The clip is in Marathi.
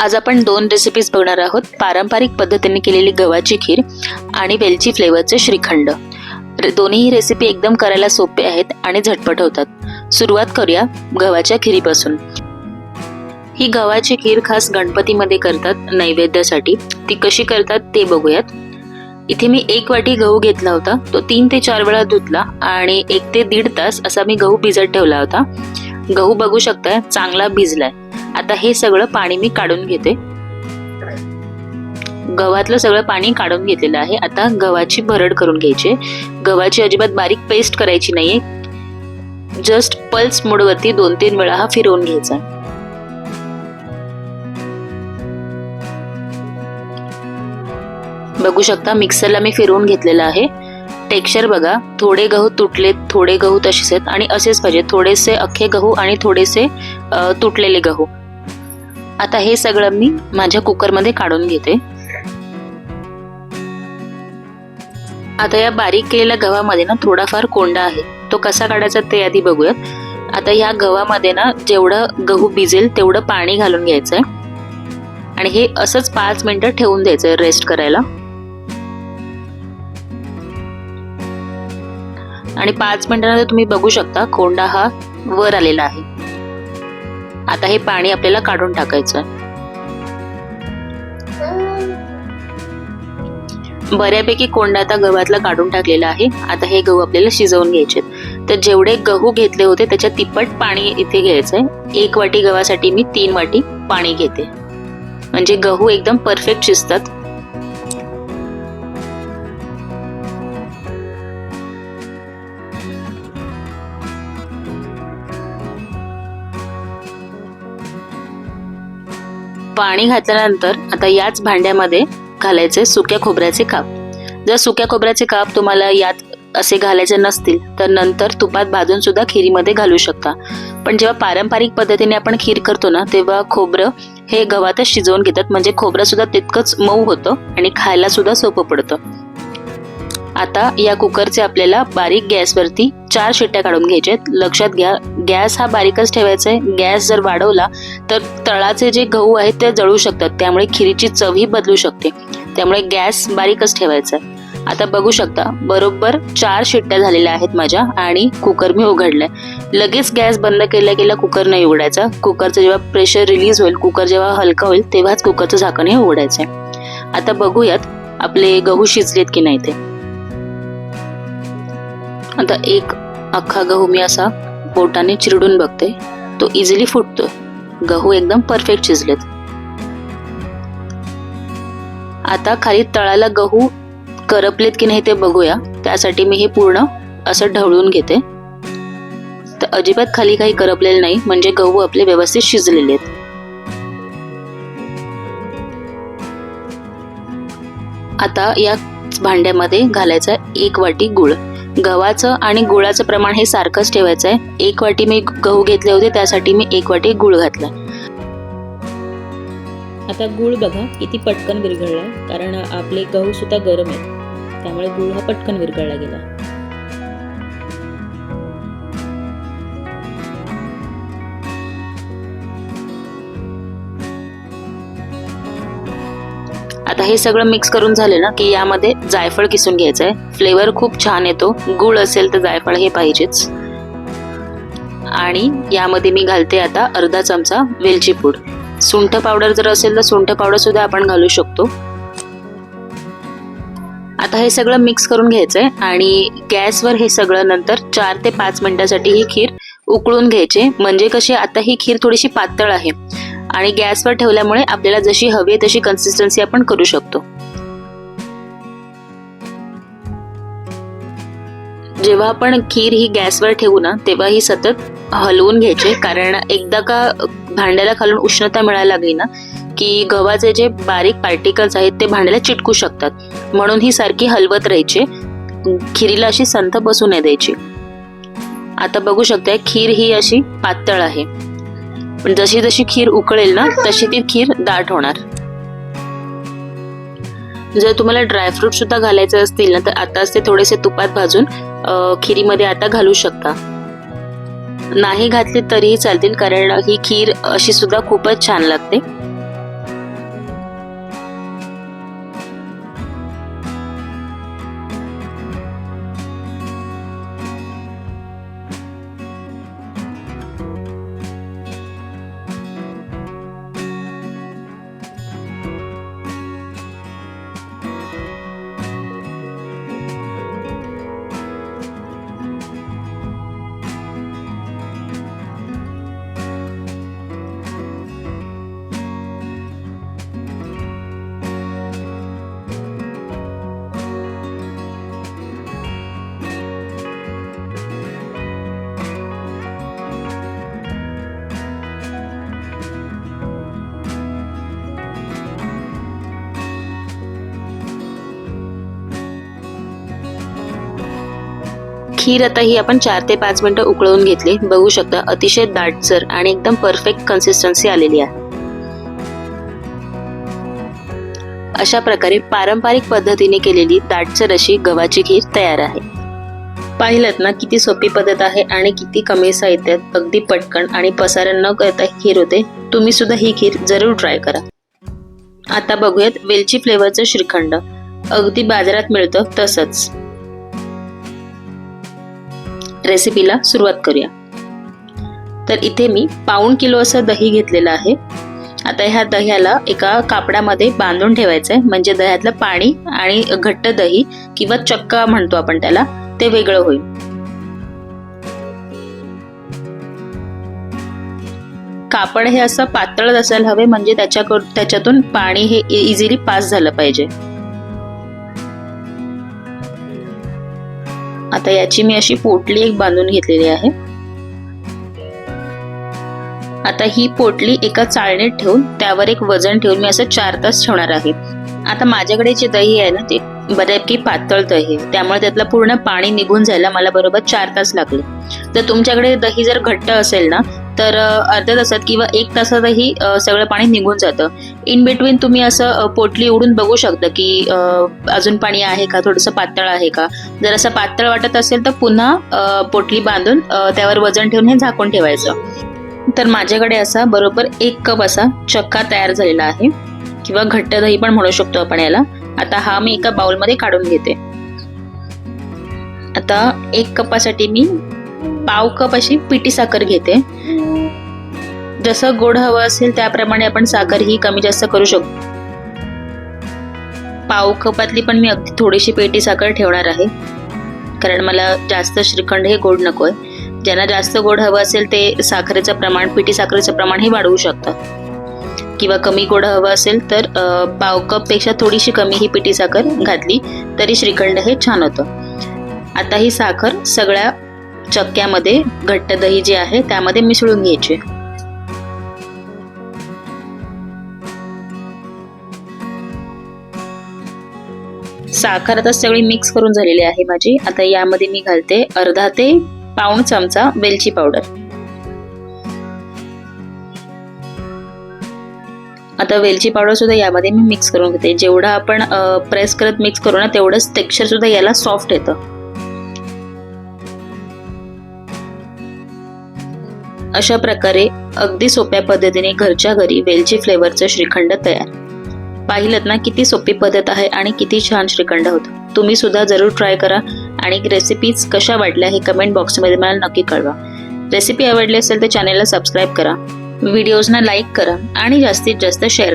आज आपण दोन रेसिपीज बघणार आहोत. पारंपरिक पद्धतीने केलेली गव्हाची खीर आणि वेलची फ्लेवरचे श्रीखंड. दोन्ही रेसिपी एकदम करायला सोपे आहेत आणि झटपट होतात. सुरुवात करूया गव्हाच्या खिरीपासून. ही गव्हाची खीर खास गणपतीमध्ये करतात नैवेद्यासाठी. ती कशी करतात ते बघूयात. इथे मी एक वाटी गहू घेतला होता. तो तीन ते चार वेळा धुतला आणि एक ते दीड तास असा मी गहू भिजत ठेवला होता. गहू बघू शकताय चांगला भिजलाय. आता हे सगळं पाणी मी काढून घेते. गव्हातलं सगळं पाणी काढून घेतलेलं आहे. आता गव्हाची भरड करून घ्यायची. गव्हाची अजिबात बारीक पेस्ट करायची नाहीये. जस्ट पल्स मोडवरती दोन तीन वेळा हा फिरवून घ्यायचा. बघू शकता मिक्सरला मी फिरवून घेतलेलं आहे. टेक्स्चर बघा. थोडे गहू तुटलेत थोडे गहू तसेच आहेत आणि असेच पाहिजे थोडेसे अख्खे गहू आणि थोडेसे तुटलेले गहू. आता हे सगळं मी माझ्या कुकरमध्ये काढून घेते. आता या बारीक केलेल्या गव्हामध्ये ना थोडाफार कोंडा आहे. तो कसा काढायचा ते आधी बघूयात. आता ह्या गव्हामध्ये ना जेवढं गहू भिजेल तेवढं पाणी घालून घ्यायचंय. आणि हे असंच पाच मिनिटं ठेवून द्यायचंय रेस्ट करायला. आणि पाच मिनिटानंतर तुम्ही बघू शकता कोंडा हा वर आलेला आहे. आता हे पाणी आपल्याला काढून टाकायचं बऱ्यापैकी कोंडा आता गव्हातला काढून टाकलेला आहे. आता हे गहू आपल्याला शिजवून घ्यायचे तर जेवढे गहू घेतले होते त्याच्या तिप्पट पाणी इथे घ्यायचंय. एक वाटी गव्हासाठी मी तीन वाटी पाणी घेते. म्हणजे गहू एकदम परफेक्ट शिजतात. पाणी घातल्यानंतर आता याच भांड्यामध्ये घालायचे सुक्या खोबऱ्याचे काप. जर सुक्या खोबऱ्याचे काप तुम्हाला यात असे घालायचे नसतील तर नंतर तुपात भाजून सुद्धा खिरीमध्ये घालू शकता. पण जेव्हा पारंपरिक पद्धतीने आपण खीर करतो ना तेव्हा खोबरं हे गव्हातच शिजवून घेतात. म्हणजे खोबरं सुद्धा तितकंच मऊ होतं आणि खायला सुद्धा सोपं पडतं. आता या कुकरचे आपल्याला बारीक गॅसवरती चार शिट्ट्या काढून घ्यायच्या आहेत लक्षात घ्या गॅस हा बारीकच ठेवायचा आहे. गॅस जर वाढवला तर तळाचे जे गहू आहेत ते जळू शकतात. त्यामुळे खिरीची चवही बदलू शकते. त्यामुळे गॅस बारीकच ठेवायचा आहे. आता बघू शकता बरोबर चार शिट्ट्या झालेल्या आहेत माझ्या आणि कुकर मी उघडलाय. लगेच गॅस बंद केल्या केल्या कुकर नाही उघडायचा. कुकरचं जेव्हा प्रेशर रिलीज होईल कुकर जेव्हा हलका होईल तेव्हाच कुकरचं झाकण हे उघडायचं आहे. आता बघूयात आपले गहू शिजलेत की नाही ते. आता एक अख्खा गहू मी असा बोटाने चिरडून बघते. तो इझिली फुटतो गहू एकदम परफेक्ट शिजलेत. आता खाली तळाला गहू करपलेत की नाही ते बघूया. त्यासाठी मी हे पूर्ण असं ढवळून घेते. तर अजिबात खाली काही करपलेलं नाही म्हणजे गहू आपले व्यवस्थित शिजलेले आहेत. आता या भांड्यामध्ये घालायचा एक वाटी गुळ. गव्हाचं आणि गुळाचं प्रमाण हे सारखंच ठेवायचं आहे एक वाटी मी गहू घेतले होते त्यासाठी मी एक वाटी गुळ घातला. आता गूळ बघा किती पटकन विरघळला कारण आपले गहू सुद्धा गरम आहेत. त्यामुळे गूळ हा पटकन विरघळला गेला. आता हे सगळं मिक्स करून झाले ना की यामध्ये जायफळ किसून घ्यायचं आहे फ्लेवर खूप छान येतो. गुळ असेल तर जायफळ हे पाहिजेच. आणि यामध्ये मी घालते आता अर्धा चमचा वेलची पूड. सुंठ पावडर जर असेल तर सुंठ पावडर सुद्धा आपण घालू शकतो. आता हे सगळं मिक्स करून घ्यायचंय आणि गॅसवर हे सगळं नंतर चार ते पाच मिनिटासाठी ही खीर उकळून घ्यायचे. म्हणजे कशी आता ही खीर थोडीशी पातळ आहे. आणि गॅसवर ठेवल्यामुळे आपल्याला जशी हवी आहे तशी कन्सिस्टन्सी आपण करू शकतो. जेव्हा आपण खीर ही गॅसवर ठेवू ना तेव्हा ही सतत हलवून घ्यायचे. कारण एकदा का भांड्याला खालून उष्णता मिळायला लागली ना की गव्हाचे जे बारीक पार्टिकल्स आहेत ते भांड्याला चिटकू शकतात. म्हणून ही सारखी हलवत राहायची. खिरीला अशी संथ बसू नये द्यायची. आता बघू शकते खीर ही अशी पातळ आहे. पण जशी जशी खीर उकळेल ना तशी ती खीर दाट होणार. जर तुम्हाला ड्रायफ्रूट सुद्धा घालायचे असतील ना तर आताच ते थोडेसे तुपात भाजून खिरीमध्ये आता घालू शकता. नाही घातली तरीही चालतील कारण ही खीर अशी सुद्धा खूपच छान लागते. खीर आता ही आपण चार ते पाच मिनिटं उकळवून घेतली. बघू शकता अतिशय दाटसर आणि एकदम परफेक्ट कन्सिस्टन्सी आलेली आहे. अशा प्रकारे पारंपरिक पद्धतीने केलेली दाटसर अशी गव्हाची खीर तयार आहे. पाहिलं ना किती सोपी पद्धत आहे आणि किती कमी साहित्यात अगदी पटकन आणि पसारण न करता खीर होते. तुम्ही सुद्धा ही खीर जरूर ट्राय करा. आता बघूयात वेलची फ्लेवरचं श्रीखंड. अगदी बाजारात मिळतं तसंच. रेसिपीला सुरुवात करूया. तर इथे मी पाऊण किलो असं दही घेतलेलं आहे. आता ह्या दह्याला एका कापडामध्ये बांधून ठेवायचं आहे म्हणजे दह्यातलं पाणी आणि घट्ट दही किंवा चक्का म्हणतो आपण त्याला ते वेगळं होईल. कापड हे असं पातळच असायला हवे म्हणजे त्याच्याकडून त्याच्यातून पाणी हे इझिली पास झालं पाहिजे. आता याची मी अशी पोटली एक बांधून घेतलेली आहे. आता ही पोटली एका चाळणीत ठेवून त्यावर एक वजन ठेवून मी असं चार तास ठेवणार आहे. आता माझ्याकडे जे दही आहे ना ते बऱ्यापैकी पातळ दही आहे. त्यामुळे त्यातलं पूर्ण पाणी निघून जायला मला बरोबर चार तास लागले. तर तुमच्याकडे दही जर घट्ट असेल ना तर अर्ध्या तासात किंवा एक तासातही सगळं पाणी निघून जातं. इन बिटवीन तुम्ही असं पोटली उडून बघू शकता की अजून पाणी आहे का थोडंसं पातळ आहे का? जर असं पातळ वाटत असेल तर पुन्हा पोटली बांधून त्यावर वजन ठेवून हे झाकून ठेवायचं. तर माझ्याकडे असा बरोबर एक कप असा चक्का तयार झालेला आहे. किंवा घट्ट दही पण म्हणू शकतो आपण याला. आता हा मी एका बाउलमध्ये काढून घेते. आता एक कपासाठी मी पाव कप अशी पिठी साखर घेते. जसं गोड हवं असेल त्याप्रमाणे आपण साखर ही कमी जास्त करू शकतो पाव कपातली पण मी अगदी थोडीशी पेटी साखर ठेवणार आहे. कारण मला जास्त श्रीखंड हे गोड नको आहे ज्यांना जास्त गोड हवं असेल ते साखरेचं प्रमाण पिठी साखरेचं प्रमाण हे वाढवू शकतं. किंवा कमी गोड हवं असेल तर पाव कपपेक्षा थोडीशी कमी ही पिठी साखर घातली तरी श्रीखंड हे छान होतं. आता ही साखर सगळ्या चक्क्यामध्ये घट्ट दही जे आहे त्यामध्ये मिसळून घ्यायची. साखर आता सगळी मिक्स करून झालेली आहे माझी. आता यामध्ये मी घालते अर्धा ते पाऊण चमचा वेलची पावडर आता वेलची पावडर सुद्धा यामध्ये मी मिक्स करून घेते. जेवढं आपण प्रेस करत मिक्स करू ना तेवढंच टेक्स्चर सुद्धा याला सॉफ्ट येतं. अशा प्रकारे अगदी सोप्या पद्धतीने घरच्या घरी वेलची फ्लेवरचं श्रीखंड तयार. पाहिलं ना किती सोपी पद्धत आहे आणि किती छान श्रीखंड होतं. तुम्ही सुद्धा जरूर ट्राय करा आणि रेसिपीज कशा वाटल्या हे कमेंट बॉक्समध्ये मला नक्की कळवा. रेसिपी आवडली असेल तर चॅनलला सबस्क्राईब करा. व्हिडिओजना लाईक करा आणि जास्तीत जास्त शेअर करा.